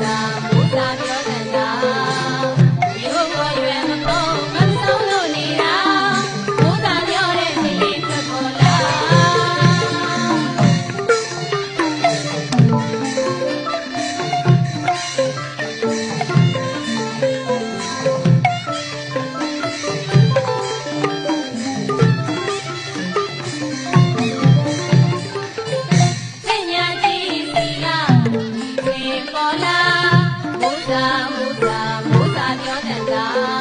Thank. သာမူသာမူသာပြောတဲ့သာ